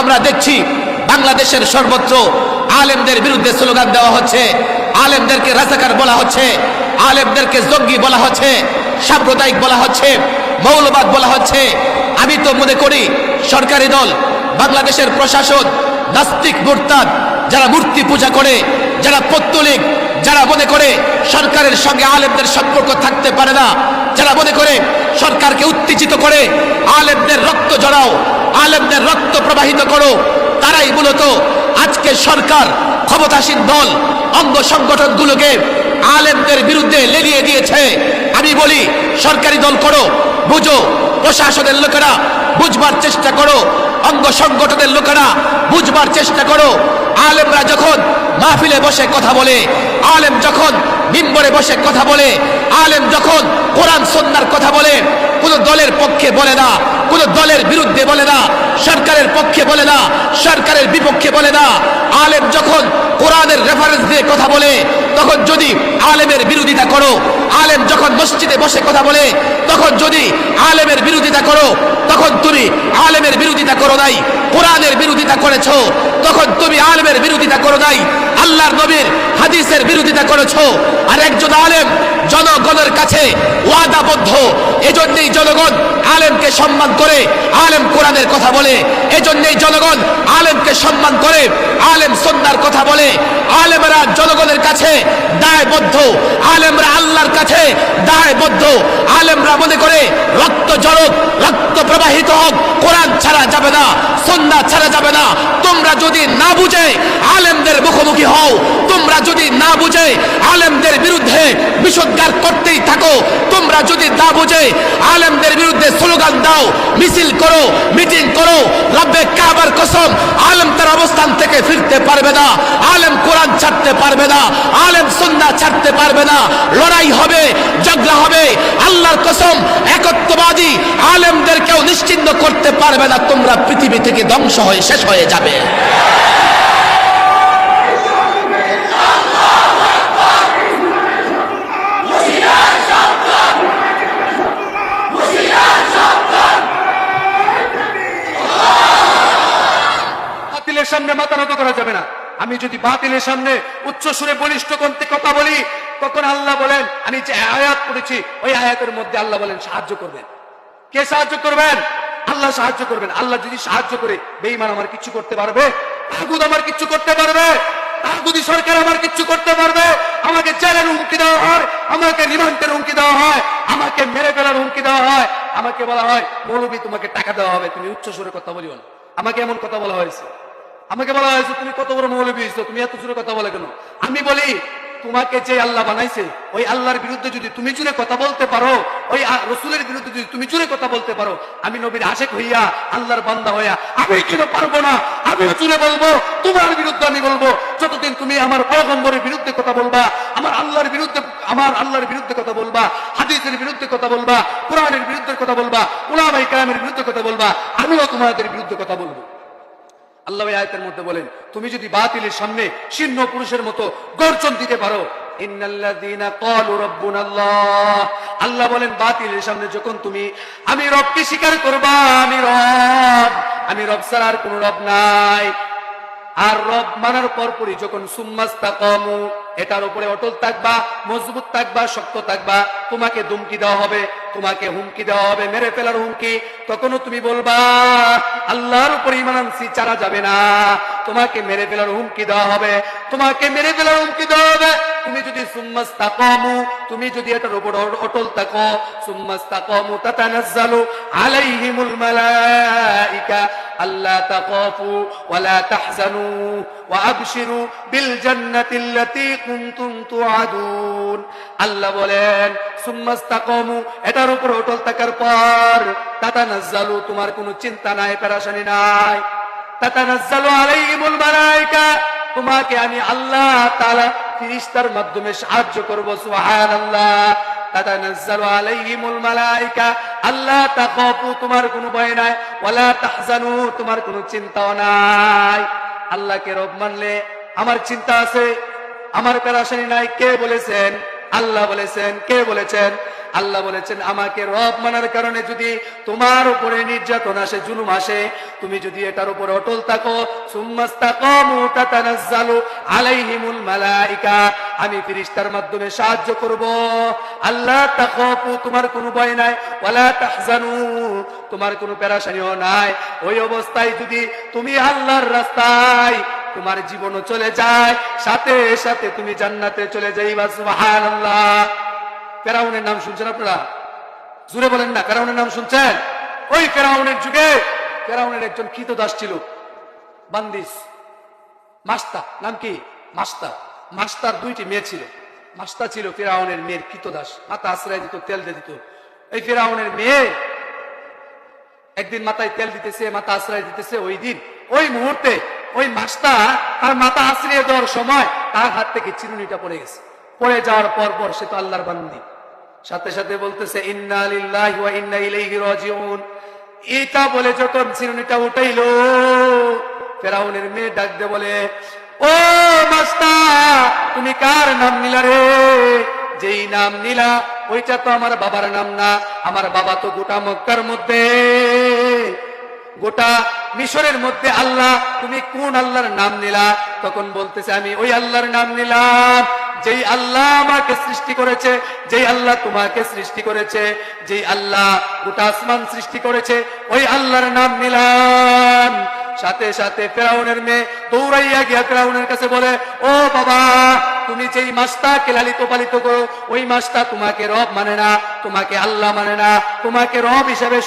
আমরা দেখছি বাংলাদেশের সর্বত্র আলেমদের বিরুদ্ধে স্লোগান দেওয়া হচ্ছে, আলেমদেরকে রাজাকার বলা হচ্ছে, আলেমদেরকে জঙ্গি বলা হচ্ছে, সাম্প্রদায়িক বলা হচ্ছে, মৌলবাদ বলা হচ্ছে। আমি তো মনে করি সরকারি দল, বাংলাদেশের প্রশাসন, নাস্তিক মুরতাদ, যারা মূর্তি পূজা করে, যারা পত্তলিক, যারা মনে করে সরকারের সঙ্গে আলেমদের সম্পর্ক থাকতে পারে না, যারা মনে করে সরকারকে উত্তেজিত করে, আলেমদের রক্ত জড়াও আলেমদের রক্ত প্রবাহিত করো। তারাই মূলত আজকে সরকার, ক্ষমতাসীন দল, অঙ্গ সংগঠনগুলোকে আলেমদের বিরুদ্ধে লেলিয়ে দিয়েছে। আমি বলি, সরকারি দল করো, বুঝো, প্রশাসনের লোকেরা বুঝবার চেষ্টা করো, অঙ্গ সংগঠনের লোকেরা বুঝবার চেষ্টা করো। আলেমরা যখন মাহফিলে বসে কথা বলে, আলেম যখন মিম্বরে বসে কথা বলে, আলেম যখন কোরআন সন্ন্যার কথা বলে, কোন দলের পক্ষে বলে না, কোন দলের বিরুদ্ধে বলে না, সরকারের পক্ষে বলে না, সরকারের বিপক্ষে বলে না আলেম যখন কোরআনের রেফারেন্স দিয়ে কথা বলে, তখন যদি আলেমের বিরোধিতা করো, আলেম যখন মসজিদে বসে কথা বলে, তখন যদি আলেমের বিরোধিতা করো, তখন তুমি আলেমের বিরোধিতা করো নাই, কোরআনের বিরোধিতা করেছ, তখন তুমি আলেমের বিরোধিতা করো নাই, আল্লাহর নবীর হাদিসের বিরোধিতা করেছ, আর একজন আলেম কাছে ওয়াদাবদ্ধ। এজন্যই জনগণ আলেমকে সম্মান করে, আলেম কোরআনের কথা বলে। এজন্যই জনগণ আলেমকে সম্মান করে, আলেম সন্ন্যার কথা বলে। আলেমরা জনগণের কাছে দায়বদ্ধ, আলেমরা আল্লাহর কাছে দায়বদ্ধ। আলেমরা মনে করে, রক্ত জড়ক, রক্ত প্রবাহিত হোক, কোরআন ছাড়া যাবে না সন্ধ্যা ছাড়া যাবে না। তোমরা যদি না বুঝে, আলেমদের মুখোমুখি হও তোমরা যদি না বুঝে আলেমদের বিরুদ্ধে বিষোদ্গার করতেই থাকো, তোমরা যদি না বুঝে আলেমদের বিরুদ্ধে স্লোগান দাও, মিছিল করো, মিটিং করো, রব্বে কাবার কসম, আলেম তার অবস্থান থেকে ফিরতে পারবে না, আলেম কোরআন ছাড়তে পারবে না, আলেম সন্ধ্যা ছাড়তে পারবে না, লড়াই হবে, ঝগড়া হবে, আল্লাহর কসম, একত্ববাদী আলেমদেরকেও নিশ্চিন্ন করতে পারবে না, তোমরা পৃথিবী থেকে ধ্বংস হয়ে, শেষ হয়ে যাবে বাতিলের সামনে মাথা নত করা যাবে না। আমি যদি বাতিলের সামনে উচ্চ সুরে বলিষ্ঠ কণ্ঠে কথা বলি, তখন আল্লাহ বলেন, আমি যে আয়াত পড়েছি, ওই আয়াতের মধ্যে আল্লাহ বলেন, সাহায্য করবেন। কে সাহায্য করবেন? আল্লাহ সাহায্য করবেন। আল্লাহ যদি সাহায্য করে, বেঈমান আমার কিছু করতে পারবে, তাগুদ আমার কিছু করতে পারবে, তাগুদি সরকার আমার কিছু করতে পারবে, আমাকে জেলের হুমকি দেওয়া হয়, আমাকে রিমান্ডের হুমকি দেওয়া হয়, আমাকে মেরে ফেলার হুমকি দেওয়া হয়, আমাকে বলা হয়, মৌলবী, তোমাকে টাকা দেওয়া হবে, তুমি উচ্চ সুরে কথা বলিও না। আমাকে এমন কথা বলা হয়েছে। আমাকে বলা হয়েছে, তুমি কত বড় মৌলবী হয়েছো, তুমি এত জোরে কথা বলে কেন? আমি বলি, তোমাকে যে আল্লাহ বানাইছে, ওই আল্লাহর বিরুদ্ধে যদি তুমি জুড়ে কথা বলতে পারো, ওই রসুলের বিরুদ্ধে যদি তুমি জুড়ে কথা বলতে পারো, আমি নবীর আশেক হইয়া আল্লাহর বান্দা হইয়া আমি কেন পারব না। আমি জুড়ে বলব, তোমার বিরুদ্ধে আমি বলব, যতদিন তুমি আমার পয়গম্বরের বিরুদ্ধে কথা বলবা, আমার আল্লাহর বিরুদ্ধে, আমার আল্লাহর বিরুদ্ধে কথা বলবা, হাদিসের বিরুদ্ধে কথা বলবা, কোরআনের বিরুদ্ধে কথা বলবা উলামাই কালামের বিরুদ্ধে কথা বলবা, আমিও তোমাদের বিরুদ্ধে কথা বলব। আল্লাহ আয়তের মধ্যে বলেন, তুমি যদি বাতিলের সামনে শীর্ণ পুরুষের মতো গর্জন দিতে পারো আল্লাহ বলেন, বাতিলের সামনে যখন তুমি, আমি রবকে স্বীকার করবা, আমি রব আমি রব সার আর কোন রব নাই। আর রব মানার পরপরই যখন, সুম্মাস্তাকামু এটার উপরে অটল থাকবা, মজবুত থাকবা, শক্ত থাকবা। তোমাকে ধুমকি দেওয়া হবে, তোমাকে হুমকি দেওয়া হবে, মেরে ফেলার হুমকি। তখনও তুমি বলবা, আল্লাহর উপর ইমান আনছি চারা যাবে না। তোমাকে মেরে ফেলার হুমকি দেওয়া হবে, তোমাকে মেরে ফেলার হুমকি দেওয়া হবে। তুমি যদি সুম্মাস্তাকামু, তুমি যদি এটার উপর অটল থাকো, সুম্মাস্তাকামু তাতানাজ্জালু আলাইহিমুল মালাইকা আল্লাহ তাকাফু ওয়ালা তাহজানু ওয়া আবশিরু বিল জান্নাতিল্লাতি কুনতুম আল্লাহ বলেন এটার উপর অটল থাকার পর তাতানাজ্জালু, তোমার কোনো চিন্তা নাই, পেরাশানি নাই। তাতানাজ্জালু আলাইহিমুল মালায়েকা তোমাকে আমি আল্লাহ তাআলা ফেরেশতার মাধ্যমে সাহায্য করব, সুবহানাল্লাহ। তাতানাজ্জালু আলাইহিমুল মালাইকা। আল্লাহ তোমার কোনো ভয় নাই। ওয়ালা তাহজানু, তোমার কোনো চিন্তাও নাই। আল্লাহকে রব মানলে আমার চিন্তা আছে, আমার পেরাশানি নাই। কে বলেছেন? আল্লাহ বলেছেন। কে বলেছেন? আল্লাহ বলেছেন, আমাকে রব মানার কারণে যদি তোমার উপরে নির্যাতন আসে, জুলুম আসে, তুমি যদি এটার উপরে অটল থাকো আমি ফেরেশতার মাধ্যমে সাহায্য করব। আল্লাহ তোমার কোনো ভয় নাই তাহজানু, তোমার কোনো পেরাশানিও নাই। ওই অবস্থায় যদি তুমি আল্লাহর রাস্তায় তোমার জীবনও চলে যায়, সাথে সাথে তুমি জান্নাতে চলে যাইবা, সুবহানাল্লাহ। ফেরাউনের নাম শুনছেন আপনারা? জুড়ে বলেন না, ফেরাউনের নাম শুনছেন? ওই ফেরাউনের যুগে ফেরাউনের একজন কৃত দাস ছিল, বান্দিস, মাস্তা, নাম কি? মাস্তা। মাস্তার দুইটি মেয়ে ছিল। মাস্তা ছিল ফেরাউনের মেয়ের কৃত দাস মাথা আশ্রয় দিত, তেল দিয়ে দিত। এই ফেরাউনের মেয়ে একদিন মাথায় তেল দিতেছে, মাথা আশ্রয় দিতেছে, ওই দিন, ওই মুহূর্তে ওই মাস্তা তার মাথা আশ্রয় দেওয়ার সময় তার হাত থেকে চিরুনিটা পড়ে গেছে। পড়ে যাওয়ার পর পর সে তো আল্লাহর বান্দি। সাথে সাথে বলতেছে এটা বলে যখন চিরুনিটা উঠাইলো, ফেরাউনের মেয়ে ডাক দিয়ে বলে, ও মাস্তা, তুমি কার নাম নিলা রে? যেই নাম নিলা, ওইটা তো আমার বাবার নাম না, আমার বাবা তো গোটা মক্কার মধ্যে। গোটা মিশরের মধ্যে আল্লাহ, তুমি কোন আল্লাহর নাম নিলা? তখন বলতেছে, আমি ওই আল্লাহর নাম নিলাম। যেই আল্লাহ আমাকে সৃষ্টি করেছে, যেই আল্লাহ তোমাকে সৃষ্টি করেছে, যেই আল্লাহ গোটা আসমান সৃষ্টি করেছে, ওই আল্লাহর নাম নিলাম। সাথে সাথে ফেরাউনের মেয়ে দৌড়াইয়া গিয়া ফেরাউনের কাছে বলে, ও বাবা, তুমি যেই মাস্তাকে লালিত পালিত করো ওই মাস্তা তোমাকে রব মানে না, তোমাকে আল্লাহ মানে না, তোমাকে রব হিসেবে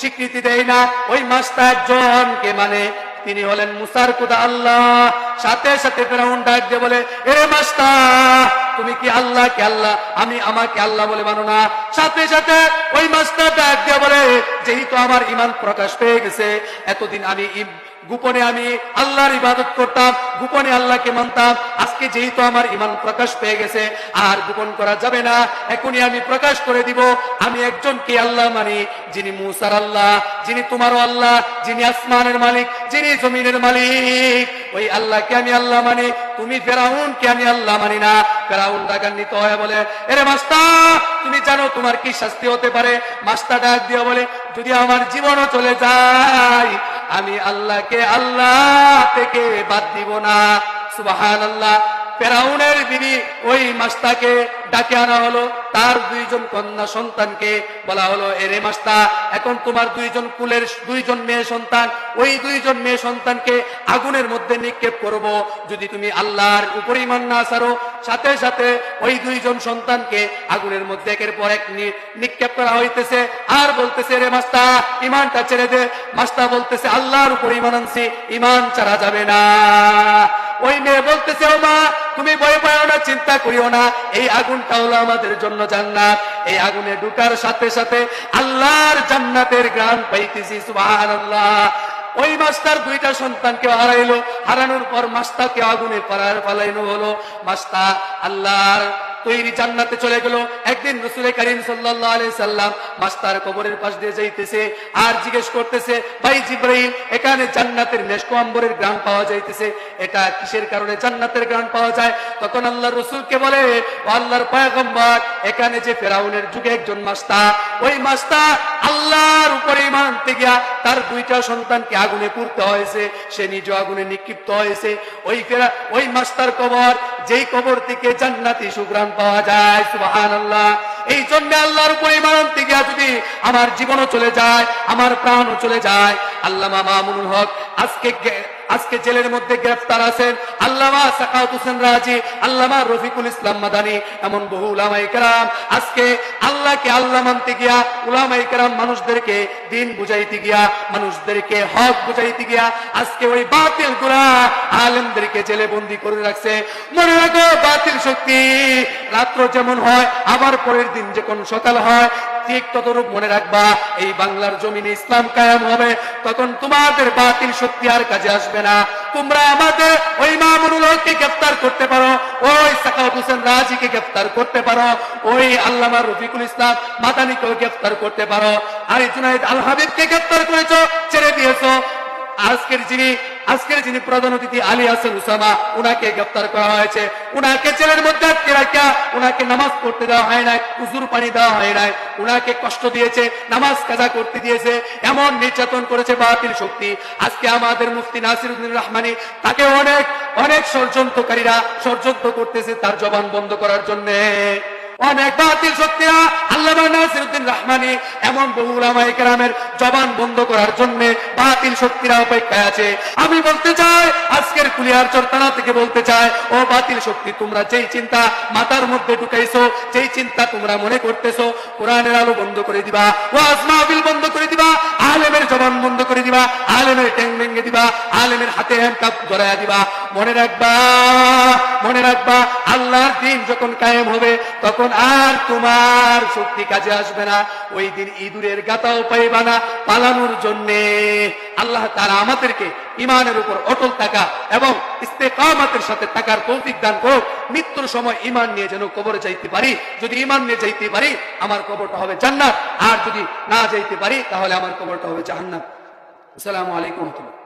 স্বীকৃতি দেয় না। ওই মাস্তা একজনকে মানে তিনি হলেন মুসার কুদা আল্লাহ। সাথে সাথে ফেরাউন ডাক দিয়ে বলে এ মাস্তা, তুমি কি আল্লাহ কে আল্লাহ, আমি আমাকে আল্লাহ বলে মানো না? সাথে সাথে ওই মাস্তা ডাক দিয়ে বলে যেহেতু আমার ইমান প্রকাশ পেয়ে গেছে, এতদিন আমি গোপনে আমি আল্লাহর ইবাদত করতাম, গোপনে আল্লাহকে মানতাম। আজকে যেহেতু আমার ইমান প্রকাশ পেয়ে গেছে, আর গোপন করা যাবে না, এখনই আমি প্রকাশ করে দিব। আমি একজন কে আল্লাহ মানি, যিনি মুসার আল্লাহ, যিনি তোমারও আল্লাহ, যিনি আসমানের মালিক, যিনি জমিনের মালিক। ওই আল্লাহকে আমি আল্লাহ মানি, তুমি ফেরাউন কে আমি আল্লাহ মানি না। ফেরাউন ডাকান্বিত হয়ে বলে, এরে মাস্তা, তুমি জানো তোমার কি শাস্তি হতে পারে? মাস্তা ডাক দিয়ে বলে, যদি আমার জীবনও চলে যায় আমি আল্লাহকে আল্লাহ থেকে বাদ দিব না। সুবাহান আল্লাহ ফেরাউনের বিবি ওই মাস্তাকে ডাকে আনা হলো, তার দুইজন কন্যা সন্তানকে বলা হলো এরে মাস্তা, এখন তোমার দুইজন কুলের দুইজন মেয়ে সন্তান, ওই দুইজন মেয়ে সন্তানকে আগুনের মধ্যে নিক্ষেপ করব। যদি তুমি আল্লাহর উপর ইমান না সারো, সাথে সাথে ওই দুইজন সন্তানকে আগুনের মধ্যে একের পর এক নিক্ষেপ করা হইতেছে। আর বলতেছে, রে মাস্তা, ইমানটা ছেড়ে দে। মাস্তা বলতেছে, আল্লাহর উপর ইমান আনছি, ইমান ছাড়া যাবে না। ওই মেয়ে বলতেছে ও মা তুমি ভয় পাও না, চিন্তা করিও না। এই আগুনটা হলো আমাদের জন্য জান্নাত। এই আগুনে ঢুকার সাথে সাথে আল্লাহর জান্নাতের গ্রাম পাইতেছি, সুবহানাল্লাহ। ওই মাস্টার দুইটা সন্তানকে হারাইলো। হারানোর পর মাস্তাকে আগুনে পালাইনো হলো। মাস্তা আল্লাহর তৈরি জান্নাতে চলে গেল। একদিন রসুল করিম সাল্লাম মাস্তার কবরের পাশ দিয়ে যাইতেছে, আর জিজ্ঞেস করতেছে, ভাই জিব্রাইল, এখানে জান্নাতের মেশকো আম্বরের গ্রাম পাওয়া যাইতেছে, এটা কিসের কারণে জান্নাতের গ্রাম পাওয়া যায়? তখন আল্লাহ রসুলকে বলে আল্লাহর পয়গম্বর, এখানে যে ফেরাউনের যুগে একজন মাস্তা ওই মাস্তা আল্লাহর উপরে ইমান আনতে গিয়া তার দুইটা সন্তানকে আগুনে পুড়তে হয়েছে, সে নিজ আগুনে নিক্ষিপ্ত হয়েছে। ওই ফেরা, ওই মাস্তার কবর যেই কবর থেকে জান্নাতি সুগ্রাম পাওয়া যায় সুবাহান আল্লাহ এই জন্য আল্লাহর উপরে মারণ থেকে যদি আমার জীবনও চলে যায়, আমার প্রাণও চলে যায়, আল্লামা মামুনুল হক আজকে আজকে জেলের মধ্যে গ্রেফতার আছেন আল্লামা সাকাউত হোসেন রাজি, আল্লামা রফিকুল ইসলাম মাদানি, এমন বহু উলামাই কেরাম। আজকে আল্লাহকে আল্লাহ মানতে গিয়া উলামাই কেরাম মানুষদেরকে দিন বুঝাইতে গিয়া, মানুষদেরকে হক বুঝাইতে গিয়া, আজকে ওই বাতিলগুলা আলেমদেরকে জেলে বন্দি করে রাখছে। মনে রাখো, বাতিল শক্তি রাত্র যেমন হয়, আবার পরের দিন যখন সকাল হয় ঠিক ততরূপ মনে রাখবা, এই বাংলার জমিনে ইসলাম কায়াম হবে, তখন তোমাদের বাতিল শক্তি আর কাজে আসবে না। তোমরা আমাদের ওই মামুনুল হককে গ্রেফতার করতে পারো, ওই সাকাউত হোসেন রাজিকে গ্রেফতার করতে পারো, ওই আল্লামা রফিকুল ইসলাম মাদানিকেও গ্রেফতার করতে পারো, আর জুনাইদ আল হাবিবকে গ্রেফতার করেছ, ছেড়ে দিয়েছ। আজকের যিনি আজকের যিনি প্রধান অতিথি আলী হাসান উসামা, উনাকে গ্রেফতার করা হয়েছে। উনাকে জেলের মধ্যে আটকে রাখা, উনাকে নামাজ পড়তে দেওয়া হয় নাই উজুর পানি দেওয়া হয় নাই। উনাকে কষ্ট দিয়েছে, নামাজ কাজা করতে দিয়েছে, এমন নির্যাতন করেছে বাতিল শক্তি। আজকে আমাদের মুফতি নাসিরুদ্দিন রহমানি, তাকে অনেক অনেক ষড়যন্ত্রকারীরা ষড়যন্ত্র করতেছে তার জবান বন্ধ করার জন্য। আমি বলতে চাই, আজকের কুলিয়ার চরতানা থেকে বলতে চাই, ও বাতিল শক্তি, তোমরা যেই চিন্তা মাথার মধ্যে ঢুকাইছো, যেই চিন্তা তোমরা মনে করতেছো, কোরআনের আলো বন্ধ করে দিবা, ওয়াজ মাহফিল বন্ধ করে দিবা আলেমের জবান বন্ধ করে দিবা, আলেমের ট্যাং ভেঙে দিবা, আলেমের হাতে হ্যান্ডকাপ ধরাইয়া দিবা। মনে রাখবা মনে রাখবা, আল্লাহর দিন যখন কায়েম হবে, তখন আর তোমার শক্তি কাজে আসবে না। ওই দিন ইঁদুরের গাতাও পাইবা না পালানোর জন্যে। আল্লাহ তারা আমাদেরকে ইমানের উপর অটল থাকা এবং ইস্তেকামাতের সাথে থাকার তৌফিক দান করুক। মৃত্যুর সময় ইমান নিয়ে যেন কবরে যাইতে পারি। যদি ইমান নিয়ে যাইতে পারি, আমার কবরটা হবে জান্নাত। আর যদি না যাইতে পারি, তাহলে আমার কবরটা হবে জাহান্নাত আসসালামু আলাইকুম